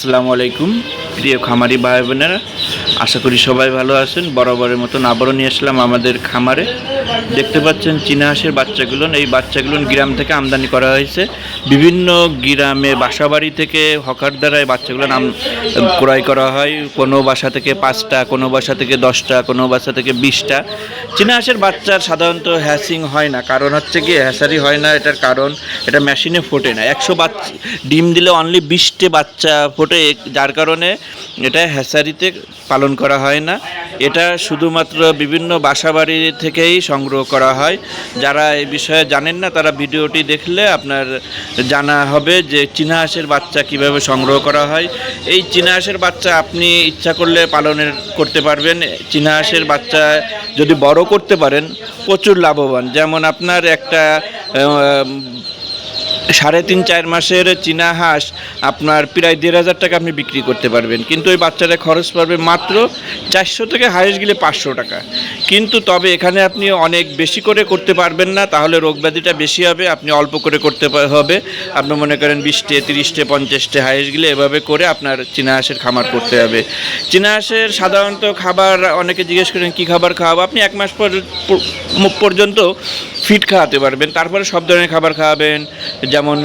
আসসালামু আলাইকুম। প্রিয় খামারি ভাই বোনেরা আশা করি সবাই ভালো আছেন। বরাবরের মতন আবারও নিয়ে আসলাম আমাদের খামারে। দেখতে পাচ্ছেন চীনা হাঁসের বাচ্চাগুলো। এই বাচ্চাগুলো গ্রাম থেকে আমদানি করা হয়েছে। বিভিন্ন গ্রামে বাসাবাড়ি থেকে হকার দ্বারা এই বাচ্চাগুলো নাম ক্রয় করা হয়। কোনো বাসা থেকে পাঁচটা, কোনো বাসা থেকে দশটা, কোনো বাসা থেকে বিশটা। চীনা হাঁসের বাচ্চার সাধারণত হ্যাসিং হয় না। কারণ হচ্ছে কি, হ্যাসারি হয় না। এটার কারণ, এটা মেশিনে ফোটে না। একশো বাচ্চা ডিম দিলে অনলি বিশটে বাচ্চা ফোটে। যার কারণে এটা হ্যাসারিতে পালন করা হয় না। এটা শুধুমাত্র বিভিন্ন বাসাবাড়ি থেকেই সংগ্রহ করা হয়। যারা এই বিষয়ে জানেন না, তারা ভিডিওটি দেখলে আপনার জানা হবে যে চীনা হাঁসের বাচ্চা কীভাবে সংগ্রহ করা হয়। এই চীনা হাঁসের বাচ্চা আপনি ইচ্ছা করলে পালনের করতে পারবেন। চীনা হাঁসের বাচ্চা যদি বড় করতে পারেন, প্রচুর লাভবান। যেমন আপনার একটা সাড়ে তিন, চার মাসের চীনা হাঁস আপনার প্রায় দেড় হাজার টাকা আপনি বিক্রি করতে পারবেন। কিন্তু ওই বাচ্চাটা খরচ পড়বে মাত্র চারশো থেকে হাঁস গেলে পাঁচশো টাকা। কিন্তু তবে এখানে আপনি অনেক বেশি করে করতে পারবেন না, তাহলে রোগ ব্যাধিটা বেশি হবে, আপনি অল্প করে করতে হবে। আপনি মনে করেন বিশটে তিরিশটে পঞ্চাশটে হাঁস গেলে এভাবে করে আপনার চীনা হাঁসের খামার করতে হবে। চীনা হাঁসের সাধারণত খাবার অনেকে জিজ্ঞেস করেন, কী খাবার খাওয়াবো? আপনি এক মাস পর পর্যন্ত ফিট খাওয়াতে পারবেন। তারপরে সব ধরনের খাবার খাওয়াবেন যেমন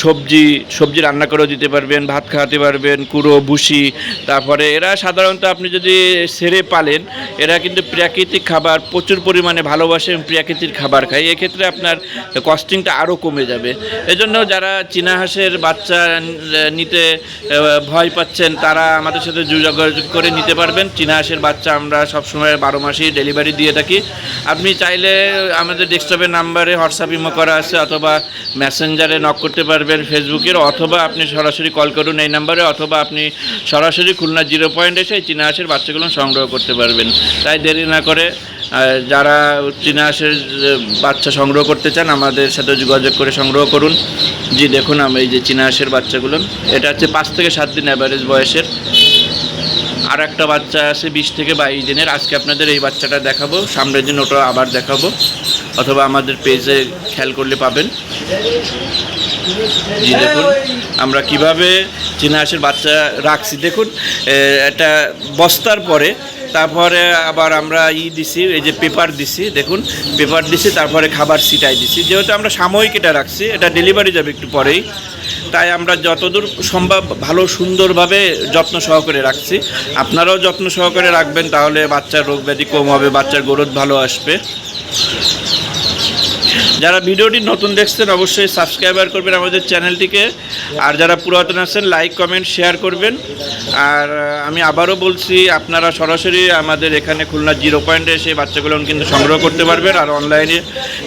সবজি সবজি রান্না করেও দিতে পারবেন, ভাত খাওয়াতে পারবেন, কুড়ো, ভুসি, তারপরে এরা সাধারণত আপনি যদি সেরে পালেন, এরা কিন্তু প্রাকৃতিক খাবার প্রচুর পরিমাণে ভালোবাসে এবং প্রাকৃতিক খাবার খায়। এক্ষেত্রে আপনার কস্টিংটা আরও কমে যাবে। এজন্য যারা চীনা হাঁসের বাচ্চা নিতে ভয় পাচ্ছেন, তারা আমাদের সাথে যোগাযোগ করে নিতে পারবেন। চীনা হাঁসের বাচ্চা আমরা সবসময় বারো মাসেই ডেলিভারি দিয়ে থাকি। আপনি চাইলে আমাদের ডেস্কটপের নাম্বারে হোয়াটসঅ্যাপ ইমো করা আছে অথবা মেসেঞ্জারে নক করতে পারবেন ফেসবুকের অথবা আপনি সরাসরি কল করুন এই নাম্বারে অথবা আপনি সরাসরি খুলনা জিরো পয়েন্ট এসে এই চীনা হাঁসের বাচ্চাগুলো সংগ্রহ করতে পারবেন। তাই দেরি না করে যারা চীনা হাঁসের বাচ্চা সংগ্রহ করতে চান, আমাদের সাথে যোগাযোগ করে সংগ্রহ করুন। জি, দেখুন আমি এই যে চীনা হাঁসের বাচ্চাগুলো। এটা হচ্ছে পাঁচ থেকে সাত দিন অ্যাভারেজ বয়সের। আর একটা বাচ্চা আছে বিশ থেকে বাইশ দিনের। আজকে আপনাদের এই বাচ্চাটা দেখাবো। সামনের দিন ওটা আবার দেখাবো। অথবা আমাদের পেজে খেয়াল করলে পাবেন। দেখুন, আমরা কীভাবে চীনা বাচ্চা রাখছি। দেখুন এটা বস্তার পরে, তারপরে আবার আমরা ই দিছি, এই যে পেপার দিছি, দেখুন, পেপার দিছি, তারপরে খাবার সিটাই দিছি। যেহেতু আমরা সাময়িক এটা রাখছি, এটা ডেলিভারি যাবে একটু পরেই। তাই আমরা যতদূর সম্ভব ভালো সুন্দরভাবে যত্ন সহকারে রাখছি। আপনারাও যত্ন সহকারে রাখবেন, তাহলে বাচ্চার রোগ ব্যাধি কম হবে, বাচ্চার গ্রোথ ভালো আসবে। যারা ভিডিওটি নতুন দেখছেন, অবশ্যই সাবস্ক্রাইবার করবেন আমাদের চ্যানেলটিকে। আর যারা পুরাতন আছেন লাইক কমেন্ট শেয়ার করবেন। আর আমি আবারও বলছি, আপনারা সরাসরি আমাদের এখানে খুলনা জিরো পয়েন্টে এসে বাচ্চাগুলো কিন্তু সংগ্রহ করতে পারবেন আর অনলাইনে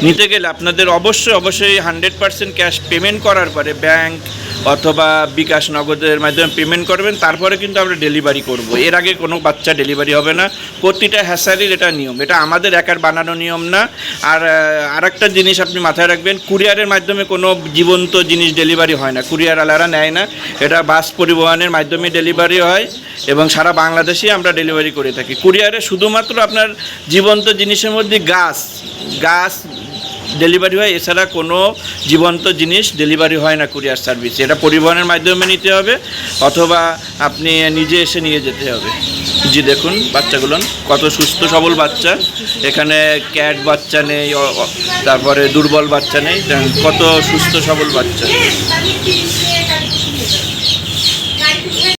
নিতে গেলে আপনাদের অবশ্যই অবশ্যই হান্ড্রেড পার্সেন্ট ক্যাশ পেমেন্ট করার পরে ব্যাংক অথবা বিকাশ নগদের মাধ্যমে পেমেন্ট করবেন, তারপরে কিন্তু আমরা ডেলিভারি করব। এর আগে কোনো বাচ্চা ডেলিভারি হবে না। প্রতিটা হ্যাসারির এটা নিয়ম। এটা আমাদের একার বানানো নিয়ম না। আর আর একটা জিনিস আপনি মাথায় রাখবেন কুরিয়ারের মাধ্যমে কোনো জীবন্ত জিনিস ডেলিভারি হয় না। কুরিয়ার আলারা নেয় না। এটা বাস পরিবহনের মাধ্যমে ডেলিভারি হয় এবং সারা বাংলাদেশেই আমরা ডেলিভারি করে থাকি। কুরিয়ারে শুধুমাত্র আপনার জীবন্ত জিনিসের মধ্যে গাছ গাছ ডেলিভারি হয়, এছাড়া কোনো জীবন্ত জিনিস ডেলিভারি হয় না কুরিয়ার সার্ভিস। এটা পরিবহনের মাধ্যমে নিতে হবে, অথবা আপনি নিজে এসে নিয়ে যেতে হবে। জি দেখুন, বাচ্চাগুলো কত সুস্থ, সবল বাচ্চা। এখানে ক্যাট বাচ্চা নেই তারপরে দুর্বল বাচ্চা নেই কত সুস্থ, সবল বাচ্চা।